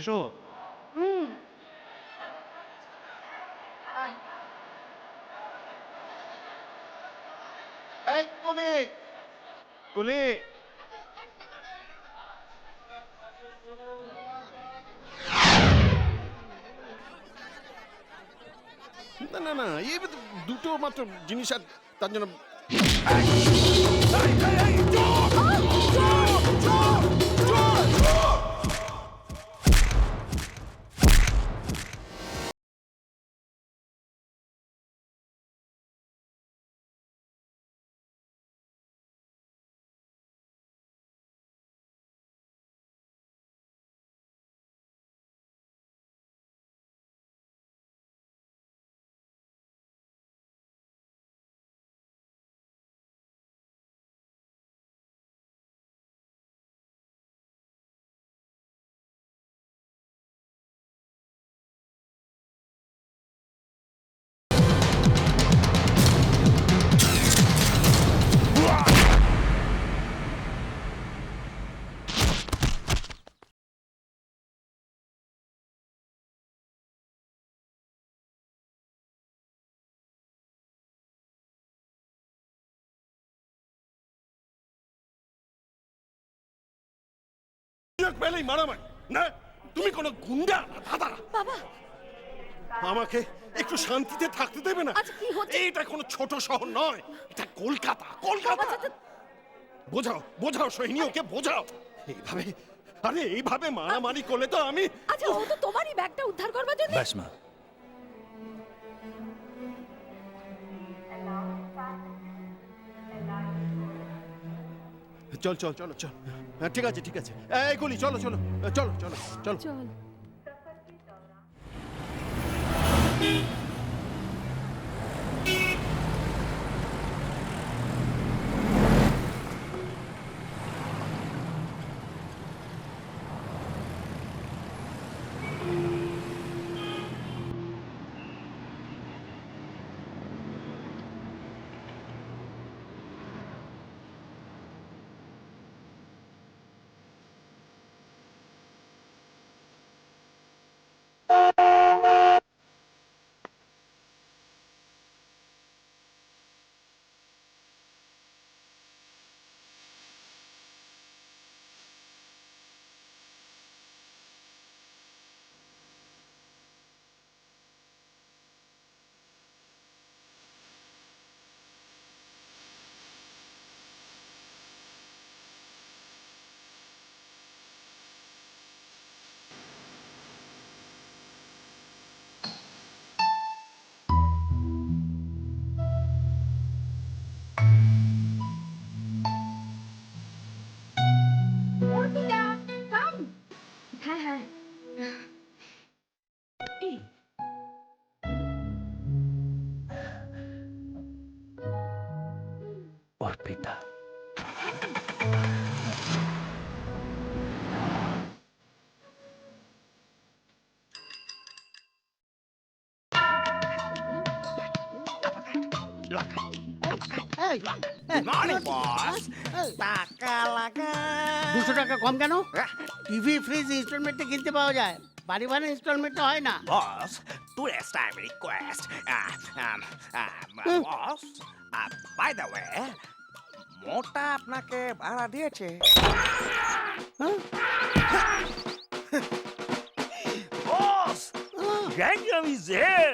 এসো হুম আয়। এই কুলি কুলি না না না এই দুটো মাত্র জিনিস আর তার জন্য সুযোগ পেলেই মারামারি না তুমি কোনো গুন্ডা না দাদা। বাবা। আমাকে একটু শান্তিতে থাকতে দেবে না? আচ্ছা, কি হচ্ছে? এটা কোনো ছোট শহর নয় এটা কলকাতা কলকাতা। আচ্ছা, আচ্ছা। বোঝাও বোঝাও সোহিনী ওকে বোঝাও। এইভাবে আরে এইভাবে মারামারি করলে তো আমি আচ্ছা ও তো তোমারই ব্যাগটা উদ্ধার করবার জন্য। ব্যাস মা চল চল চলো চল। হ্যাঁ, ঠিক আছে ঠিক আছে। এই গুলি চলো চলো চলো চলো চলো। চল। মর্নিং বস টাকা লাগা দুশো টাকা কম কেন? টিভি ফ্রিজ ইনস্টলমেন্টে কিনতে পাওয়া যায়। বাড়ি ভাড়া ইনস্টলমেন্টে হয় না। Boss tourist time request boss by the way মোটা আপনাকে ভাড়া দিয়েছে। বস গ্যাঞ্জাম ইজ হিয়ার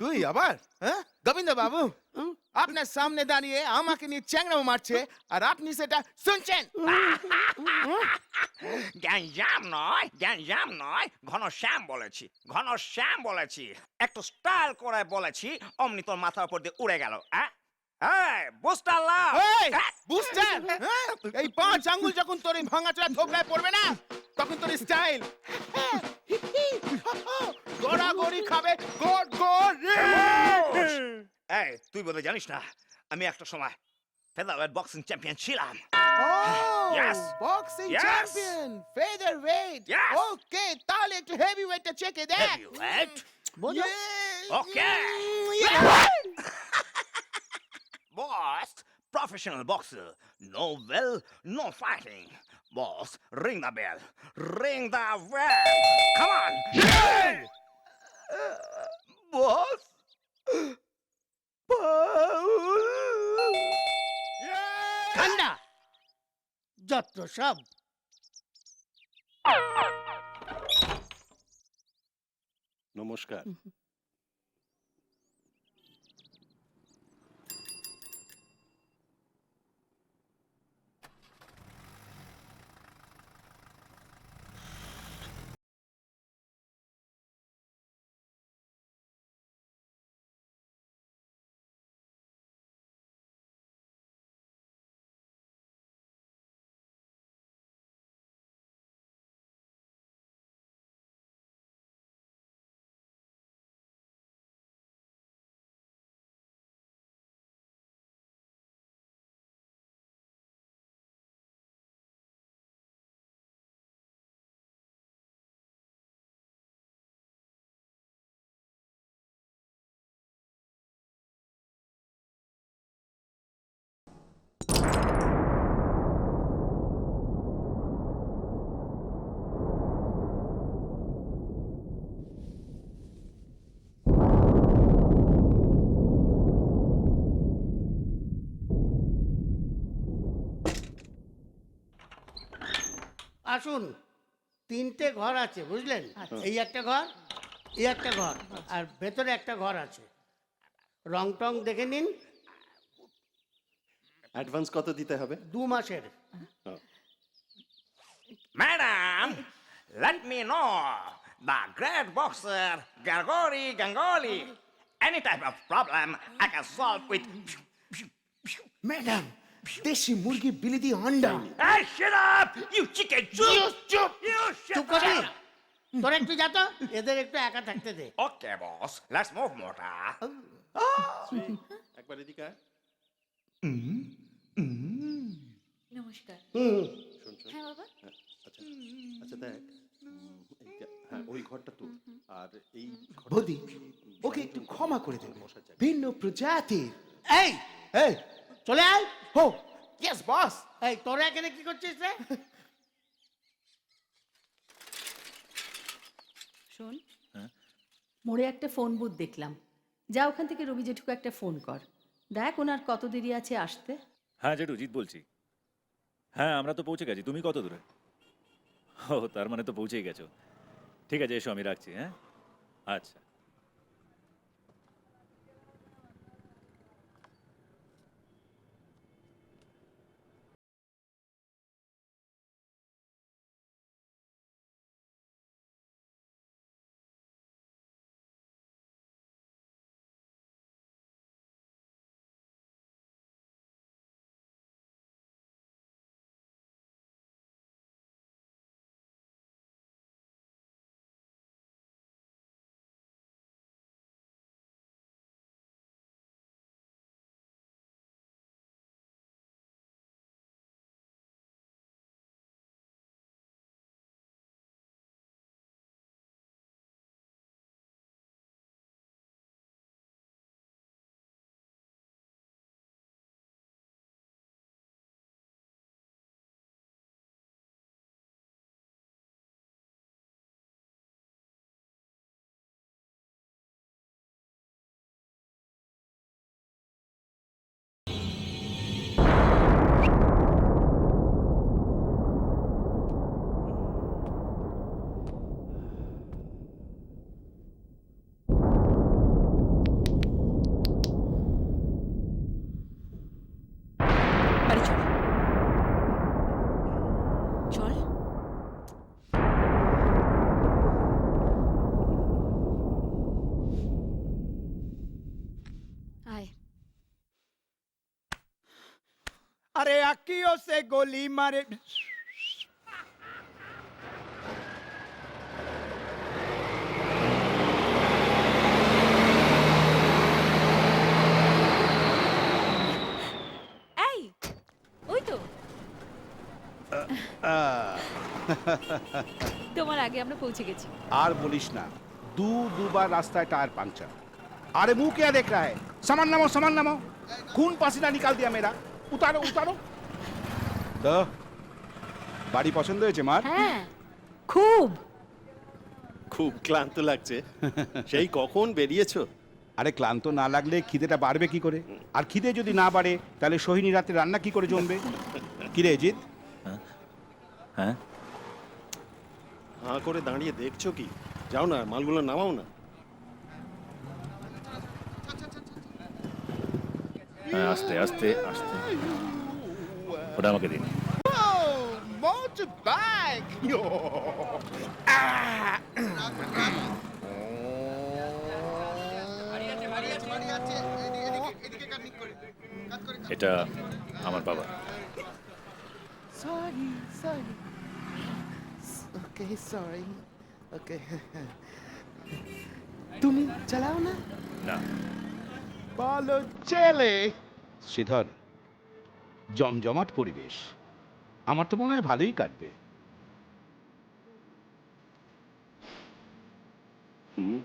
তুই আবার হ্যাঁ? গোবিন্দ বাবু আপনার সামনে দাঁড়িয়ে আমাকে নিয়ে চ্যাংড়াও মারছে আর আপনি সেটা শুনছেন? গ্যাঞ্জাম নয় গ্যাঞ্জাম নয় ঘনশ্যাম বলেছি ঘনশ্যাম বলেছি। একটু স্টাইল করে বলেছি অমনি তোর মাথার উপর দিয়ে উড়ে গেল হ্যাঁ? এই বুস্টার লাভ বুস্টার! হ্যাঁ? এই পাঁচ আঙ্গুল যখন তোর এই ভাঙাচোরা ধোকরায় পড়বে না তখন তোর স্টাইল। গড়াগড়ি খাবে গড় গড় এই তুই বোধহয় জানিস না আমি একটা সময় ফেদারওয়েট বক্সিং চ্যাম্পিয়ন ছিলাম Yes. Boxing Yes. Champion featherweight Yes. Okay তাহলে একটু হেভি ওয়েটটা চেকে দেখ হেভিওয়েট বোঝো Yes. Okay. Yeah. Boss, professional boxer. No will, no fighting. Boss, ring the bell. Ring the bell. Come on. Boss. ঠান্ডা যত্র সব। নমস্কার। আসুন তিনটে ঘর আছে বুঝলেন? আচ্ছা। এই একটা ঘর এই একটা ঘর আর ভেতরে একটা ঘর আছে। রং টং দেখে নিন। অ্যাডভান্স কত দিতে হবে? দু মাসের। Madam let me know the great boxer Gregory Ganguly any type of problem I can solve with madam দেশি মুরগি বিলিতি অন্ডা Hey, shut up! You chicken soup! চুপ You shut চুপ করবি up! তোর একটু যা তো এদের একটু একা থাকতে দে। Okay, boss. Let's move, Mota. একবার এদিকে আয়। নমস্কার। হুম শোন শোন হ্যাঁ বাবা আচ্ছা আচ্ছা দেখ। উম, এইটা- হ্যাঁ ওই ঘরটা তো আর এই ঘরটা বৌদি ওকে একটু ক্ষমা করে দেবে ভিন্ন প্রজাতির। এই এই চলে আয়। হো। ইয়েস বস এই তোরা এখানে কি করছিস রে? শোন মোড়ে একটা ফোন বুথ দেখলাম। যা ওখান থেকে রবি জেঠুকে একটা ফোন কর। দেখ ওনার কত দেরি আছে আসতে। হ্যাঁ জেঠু জিৎ বলছি। হ্যাঁ আমরা তো পৌঁছে গেছি। তুমি কত দূরে? ও তার মানে তো পৌঁছেই গেছো। ঠিক আছে এসো আমি রাখছি হ্যাঁ? আচ্ছা। अरे अक्कियों से गोली मारे এই ওই তো তোমার আগে আমরা পৌঁছে গেছি আর बोलिस ना दू दुबार रास्ता टायर पंक्चर अरे मुंह क्या देख रहा है सामान नामो सामान नामो खून पसीना निकाल दिया मेरा উতারো উতারো দা বাড়ি পছন্দ হয়েছে মার? হ্যাঁ খুব। খুব ক্লান্ত লাগছে। সেই কখন বেরিয়েছো? আরে ক্লান্ত না লাগলে খিদেটা বাড়বে কি করে? আর খিদে যদি না বাড়ে তাহলে সোহিনী রাতে রান্না কি করে জমবে? কি রে জিৎ? হ্যাঁ হ্যাঁ। করে দাঁড়িয়ে দেখছ কি? যাও না মালগুলো নামাও না। আস্তে আস্তে আস্তে ওটা আমাকে দিন motorbike. Yo. এটা আমার বাবা Sorry, sorry. Okay, sorry. Okay. তুমি চালাও না না বলো ছেলে শ্রীধর জমজমাট পরিবেশ। আমার তো মনে হয় ভালোই কাটবে। হুম।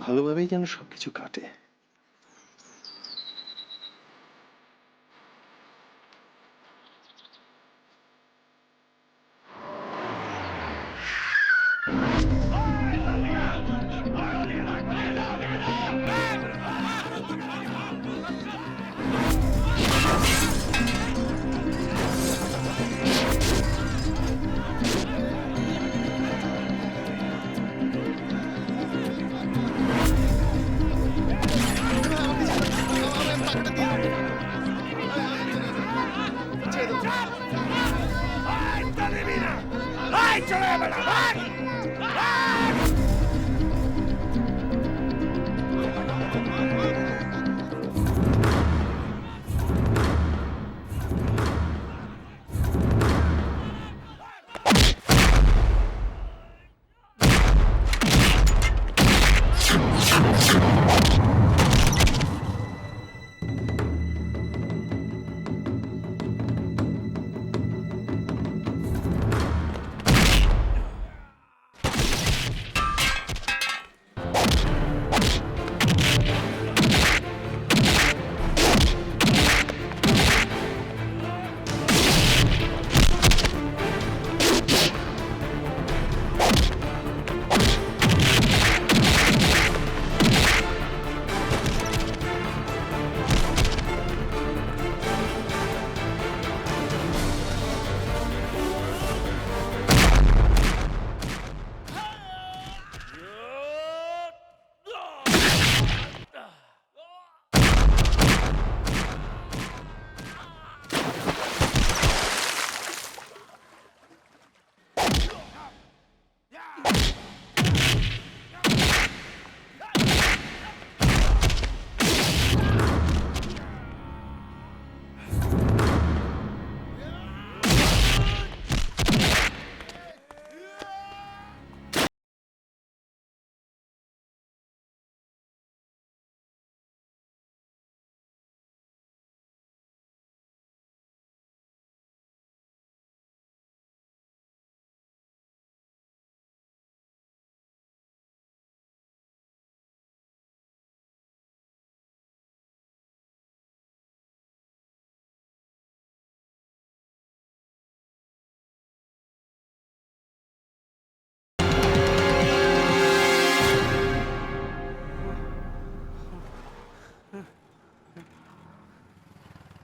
ভালোভাবেই যেন সবকিছু কাটে।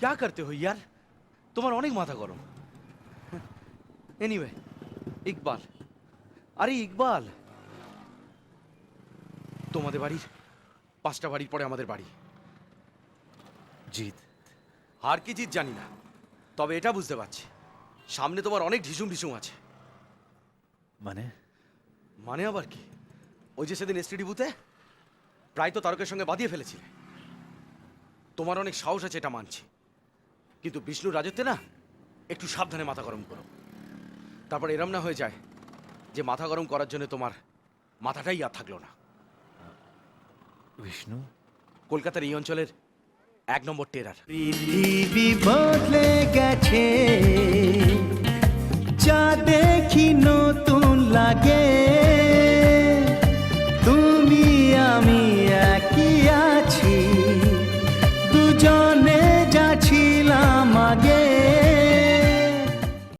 क्या करते हो यार তোমার অনেক মাথা গরম এনিওয়ে ইকবাল আরে ইকবাল তোমাদের বাড়ির পাঁচটা বাড়ির পরে আমাদের বাড়ি জিৎ আর কি জিত জানি না তবে এটা বুঝতে পারছি সামনে তোমার অনেক ঢিসুম ঢিসুম আছে মানে মানে আবার কি ওই যে সেদিন এসটিডি বুথে প্রায় তো তারকের সঙ্গে বাঁধিয়ে ফেলেছিলে তোমার অনেক সাহস আছে এটা মানছি কিন্তু বিষ্ণুর রাজত্বে না একটু সাবধানে মাথা গরম করো। তারপর এরম না হয়ে যায় যে মাথা গরম করার জন্য তোমার মাথাটাই আর থাকল না। বিষ্ণু? কলকাতার এই অঞ্চলের এক নম্বর টেরার। পৃথিবী বদলে গেছে যা দেখি নতুন লাগে। তুমি আমি একই আছি দুজন